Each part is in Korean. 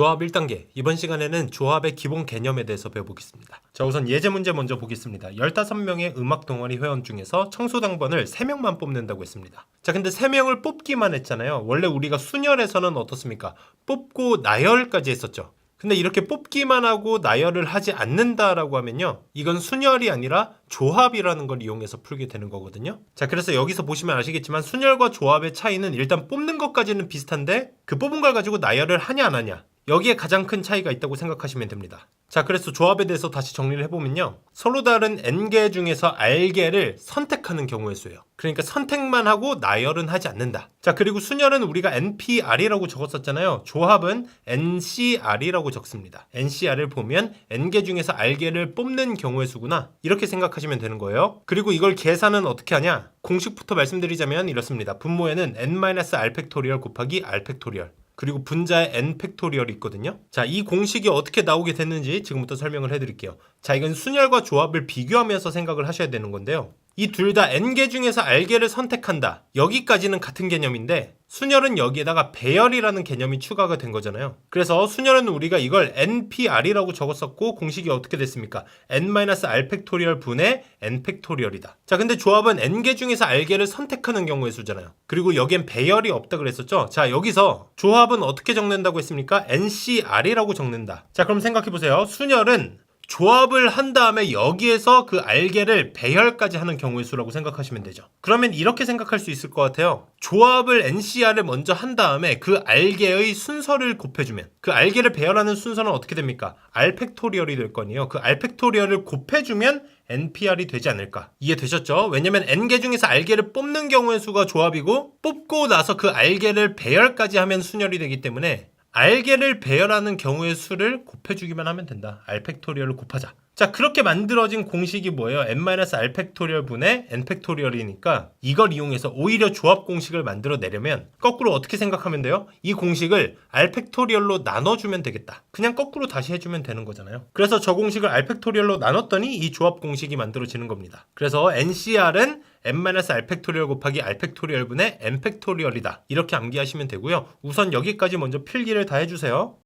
조합 1단계. 이번 시간에는 조합의 기본 개념에 대해서 배워보겠습니다. 자, 우선 예제 문제 먼저 보겠습니다. 15명의 음악 동아리 회원 중에서 청소당번을 3명만 뽑는다고 했습니다. 자, 근데 3명을 뽑기만 했잖아요. 원래 우리가 순열에서는 어떻습니까? 뽑고 나열까지 했었죠. 근데 이렇게 뽑기만 하고 나열을 하지 않는다라고 하면요. 이건 순열이 아니라 조합이라는 걸 이용해서 풀게 되는 거거든요. 자, 그래서 여기서 보시면 아시겠지만 순열과 조합의 차이는 일단 뽑는 것까지는 비슷한데 그 뽑은 걸 가지고 나열을 하냐 안 하냐. 여기에 가장 큰 차이가 있다고 생각하시면 됩니다. 자, 그래서 조합에 대해서 다시 정리를 해보면요. 서로 다른 n개 중에서 r개를 선택하는 경우의 수예요. 그러니까 선택만 하고 나열은 하지 않는다. 자, 그리고 순열은 우리가 npr이라고 적었었잖아요. 조합은 ncr이라고 적습니다. ncr을 보면 n개 중에서 r개를 뽑는 경우의 수구나. 이렇게 생각하시면 되는 거예요. 그리고 이걸 계산은 어떻게 하냐? 공식부터 말씀드리자면 이렇습니다. 분모에는 n-r 팩토리얼 곱하기 r 팩토리얼. 그리고 분자에 n 팩토리얼이 있거든요. 자, 이 공식이 어떻게 나오게 됐는지 지금부터 설명을 해드릴게요. 자, 이건 순열과 조합을 비교하면서 생각을 하셔야 되는 건데요. 이 둘 다 n개 중에서 r개를 선택한다. 여기까지는 같은 개념인데 순열은 여기에다가 배열이라는 개념이 추가가 된 거잖아요. 그래서 순열은 우리가 이걸 npr이라고 적었었고 공식이 어떻게 됐습니까? n-r 팩토리얼 분의 n 팩토리얼이다. 자, 근데 조합은 n개 중에서 r개를 선택하는 경우의 수잖아요. 그리고 여기엔 배열이 없다 그랬었죠. 자, 여기서 조합은 어떻게 적는다고 했습니까? ncr이라고 적는다. 자, 그럼 생각해 보세요. 순열은 조합을 한 다음에 여기에서 그 알개를 배열까지 하는 경우의 수라고 생각하시면 되죠. 그러면 이렇게 생각할 수 있을 것 같아요. 조합을 NCR을 먼저 한 다음에 그 알개의 순서를 곱해주면 그 알개를 배열하는 순서는 어떻게 됩니까? R 팩토리얼이 될 거니요. 그 R 팩토리얼을 곱해주면 NPR이 되지 않을까. 이해되셨죠? 왜냐면 N개 중에서 알개를 뽑는 경우의 수가 조합이고 뽑고 나서 그 알개를 배열까지 하면 순열이 되기 때문에 알개를 배열하는 경우의 수를 곱해주기만 하면 된다. R 팩토리얼을 곱하자. 자, 그렇게 만들어진 공식이 뭐예요? n-r 팩토리얼 분의 n 팩토리얼이니까 이걸 이용해서 오히려 조합 공식을 만들어 내려면 거꾸로 어떻게 생각하면 돼요? 이 공식을 r 팩토리얼로 나눠주면 되겠다. 그냥 거꾸로 다시 해주면 되는 거잖아요. 그래서 저 공식을 r 팩토리얼로 나눴더니 이 조합 공식이 만들어지는 겁니다. 그래서 ncr은 n-r 팩토리얼 곱하기 r 팩토리얼 분의 n 팩토리얼이다. 이렇게 암기하시면 되고요. 우선 여기까지 먼저 필기를 다 해주세요.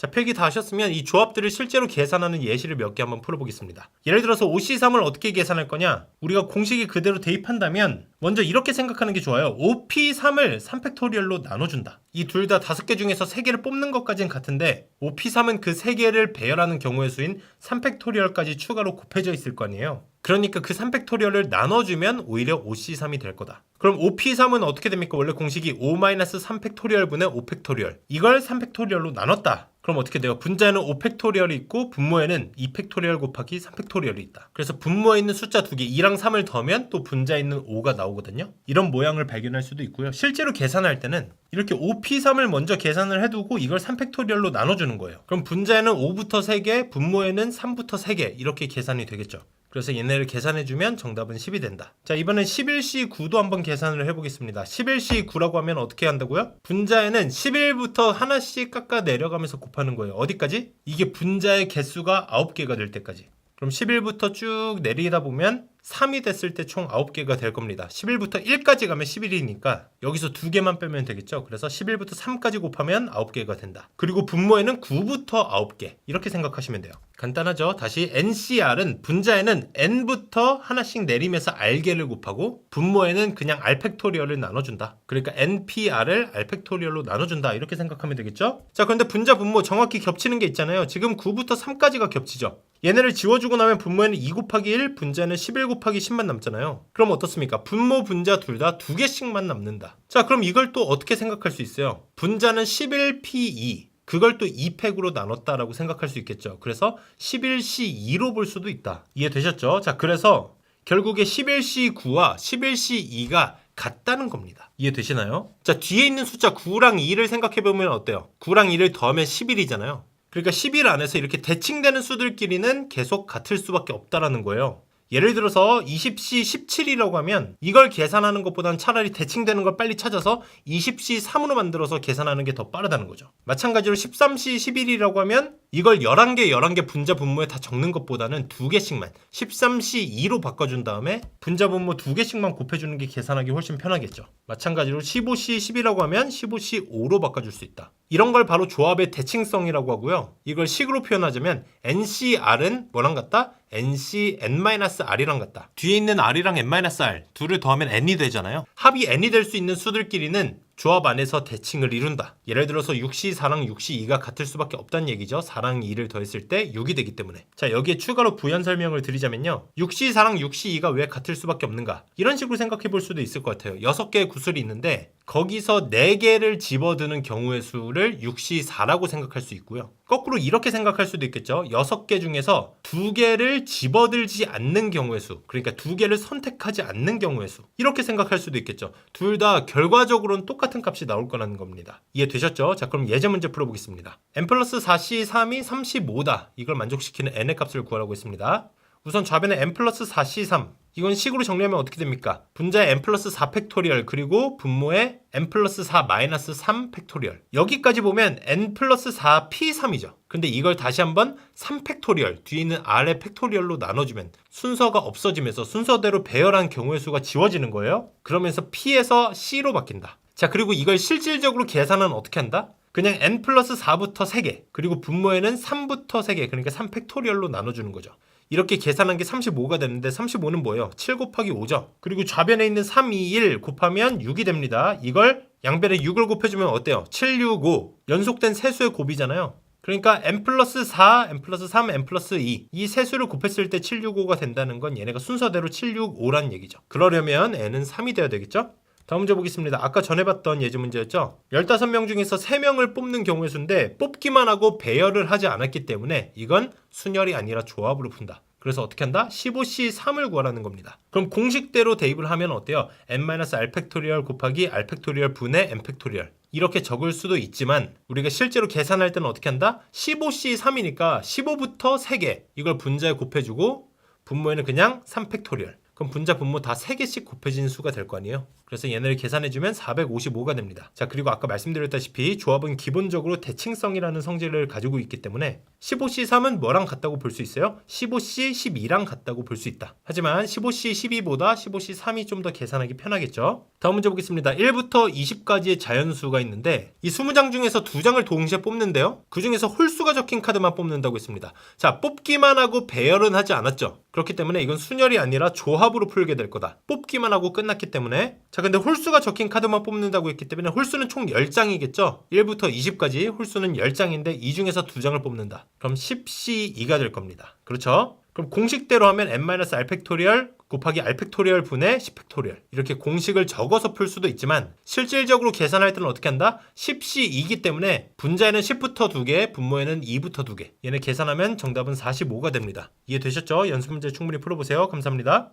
자, 필기 다 하셨으면 이 조합들을 실제로 계산하는 예시를 몇 개 한번 풀어보겠습니다. 예를 들어서 5C3을 어떻게 계산할 거냐? 우리가 공식이 그대로 대입한다면 먼저 이렇게 생각하는 게 좋아요. 5P3을 3팩토리얼로 나눠준다. 이 둘다 다섯 개 중에서 세 개를 뽑는 것까지는 같은데 5P3은 그세 개를 배열하는 경우의 수인 3팩토리얼까지 추가로 곱해져 있을 거 아니에요. 그러니까 그 3팩토리얼을 나눠주면 오히려 5C3이 될 거다. 그럼 5P3은 어떻게 됩니까? 원래 공식이 5-3 팩토리얼 분의 5 팩토리얼. 이걸 3 팩토리얼로 나눴다. 그럼 어떻게 돼요? 분자에는 5 팩토리얼이 있고 분모에는 2 팩토리얼 곱하기 3 팩토리얼이 있다. 그래서 분모에 있는 숫자 두 개, 2랑 3을 더하면 또 분자에 있는 5가 나오거든요. 이런 모양을 발견할 수도 있고요. 실제로 계산할 때는 이렇게 5P3을 먼저 계산을 해두고 이걸 3 팩토리얼로 나눠주는 거예요. 그럼 분자에는 5부터 3개, 분모에는 3부터 3개 이렇게 계산이 되겠죠. 그래서 얘네를 계산해주면 정답은 10이 된다. 자, 이번엔 11C9도 한번 계산 을 해보겠습니다. 11C9라고 하면 어떻게 한다고요? 분자에는 11부터 하나씩 깎아 내려가면서 곱하는 거예요. 어디까지? 이게 분자의 개수가 9개가 될 때까지. 그럼 11부터 쭉 내리다 보면 3이 됐을 때 총 9개가 될 겁니다. 11부터 1까지 가면 11이니까 여기서 두 개만 빼면 되겠죠. 그래서 11부터 3까지 곱하면 9개가 된다. 그리고 분모에는 9부터 9개 이렇게 생각하시면 돼요. 간단하죠. 다시 NCR은 분자에는 n부터 하나씩 내리면서 r개를 곱하고 분모에는 그냥 r 팩토리얼을 나눠준다. 그러니까 npr을 r 팩토리얼로 나눠준다. 이렇게 생각하면 되겠죠. 자, 그런데 분자 분모 정확히 겹치는 게 있잖아요. 지금 9부터 3까지가 겹치죠. 얘네를 지워주고 나면 분모에는 2 곱하기 1, 분자는 11 곱하기 10만 남잖아요. 그럼 어떻습니까? 분모, 분자 둘 다 두 개씩만 남는다. 자, 그럼 이걸 또 어떻게 생각할 수 있어요? 분자는 11P2, 그걸 또 2팩으로 나눴다라고 생각할 수 있겠죠. 그래서 11C2로 볼 수도 있다. 이해되셨죠? 자, 그래서 결국에 11C9와 11C2가 같다는 겁니다. 이해되시나요? 자, 뒤에 있는 숫자 9랑 2를 생각해보면 어때요? 9랑 2를 더하면 11이잖아요. 그러니까 11 안에서 이렇게 대칭되는 수들끼리는 계속 같을 수밖에 없다라는 거예요. 예를 들어서 20C 17이라고 하면 이걸 계산하는 것보다는 차라리 대칭되는 걸 빨리 찾아서 20C 3으로 만들어서 계산하는 게 더 빠르다는 거죠. 마찬가지로 13C 11이라고 하면 이걸 11개 11개 분자 분모에 다 적는 것보다는 두 개씩만 13C 2로 바꿔준 다음에 분자 분모 두 개씩만 곱해주는 게 계산하기 훨씬 편하겠죠. 마찬가지로 15C 10이라고 하면 15C 5로 바꿔줄 수 있다. 이런 걸 바로 조합의 대칭성이라고 하고요. 이걸 식으로 표현하자면 NCR은 뭐랑 같다? NCN-R이랑 같다. 뒤에 있는 R이랑 N-R 둘을 더하면 N이 되잖아요. 합이 N이 될 수 있는 수들끼리는 조합 안에서 대칭을 이룬다. 예를 들어서 6C 4랑 6C 2가 같을 수밖에 없다는 얘기죠. 4랑 2를 더했을 때 6이 되기 때문에. 자, 여기에 추가로 부연 설명을 드리자면요. 6C 4랑 6C 2가 왜 같을 수밖에 없는가? 이런 식으로 생각해 볼 수도 있을 것 같아요. 6개의 구슬이 있는데 거기서 4개를 집어드는 경우의 수를 6C 4라고 생각할 수 있고요. 거꾸로 이렇게 생각할 수도 있겠죠. 6개 중에서 2개를 집어들지 않는 경우의 수. 그러니까 2개를 선택하지 않는 경우의 수. 이렇게 생각할 수도 있겠죠. 둘 다 결과적으로는 똑같은 값이 나올 거라는 겁니다. 이해되셨죠? 자, 그럼 예제 문제 풀어보겠습니다. n 플러스 4c 3이 35다. 이걸 만족시키는 n의 값을 구하라고 했습니다. 우선 좌변에 n 플러스 4c 3. 이건 식으로 정리하면 어떻게 됩니까? 분자의 n 플러스 4 팩토리얼 그리고 분모의 n 플러스 4 마이너스 3 팩토리얼. 여기까지 보면 n 플러스 4 p3이죠. 근데 이걸 다시 한번 3 팩토리얼 뒤에 있는 r의 팩토리얼로 나눠주면 순서가 없어지면서 순서대로 배열한 경우의 수가 지워지는 거예요. 그러면서 p에서 c로 바뀐다. 자 그리고 이걸 실질적으로 계산은 어떻게 한다? 그냥 n 플러스 4부터 3개 그리고 분모에는 3부터 3개 그러니까 3 팩토리얼로 나눠주는 거죠 이렇게 계산한 게 35가 되는데 35는 뭐예요? 7 곱하기 5죠. 그리고 좌변에 있는 3, 2, 1 곱하면 6이 됩니다. 이걸 양변에 6을 곱해주면 어때요? 7, 6, 5 연속된 세수의 곱이잖아요. 그러니까 n 플러스 4, n 플러스 3, n 플러스 2 이 세수를 곱했을 때 7, 6, 5가 된다는 건 얘네가 순서대로 7, 6, 5란 얘기죠. 그러려면 n은 3이 돼야 되겠죠? 다음 문제 보겠습니다. 아까 전에 봤던 예제 문제였죠. 15명 중에서 3명을 뽑는 경우의 수인데 뽑기만 하고 배열을 하지 않았기 때문에 이건 순열이 아니라 조합으로 푼다. 그래서 어떻게 한다? 15C 3을 구하라는 겁니다. 그럼 공식대로 대입을 하면 어때요? n-r 팩토리얼 곱하기 r 팩토리얼 분의 n 팩토리얼. 이렇게 적을 수도 있지만 우리가 실제로 계산할 때는 어떻게 한다? 15C 3이니까 15부터 3개 이걸 분자에 곱해주고 분모에는 그냥 3팩토리얼. 그럼 분자 분모 다 3개씩 곱해진 수가 될 거 아니에요? 그래서 얘네를 계산해주면 455가 됩니다. 자, 그리고 아까 말씀드렸다시피 조합은 기본적으로 대칭성이라는 성질을 가지고 있기 때문에 15C3은 뭐랑 같다고 볼 수 있어요? 15C12랑 같다고 볼 수 있다. 하지만 15C12보다 15C3이 좀 더 계산하기 편하겠죠? 다음 문제 보겠습니다. 1부터 20까지의 자연수가 있는데 이 20장 중에서 2장을 동시에 뽑는데요. 그 중에서 홀수가 적힌 카드만 뽑는다고 했습니다. 자, 뽑기만 하고 배열은 하지 않았죠. 그렇기 때문에 이건 순열이 아니라 조합으로 풀게 될 거다. 뽑기만 하고 끝났기 때문에 자, 근데 홀수가 적힌 카드만 뽑는다고 했기 때문에 홀수는 총 10장이겠죠? 1부터 20까지 홀수는 10장인데 이 중에서 2장을 뽑는다. 그럼 10C2가 될 겁니다. 그렇죠? 그럼 공식대로 하면 n-r 팩토리얼 곱하기 r 팩토리얼 분의 10 팩토리얼 이렇게 공식을 적어서 풀 수도 있지만 실질적으로 계산할 때는 어떻게 한다? 10C2이기 때문에 분자에는 10부터 2개, 분모에는 2부터 2개 얘네 계산하면 정답은 45가 됩니다. 이해되셨죠? 연습 문제 충분히 풀어보세요. 감사합니다.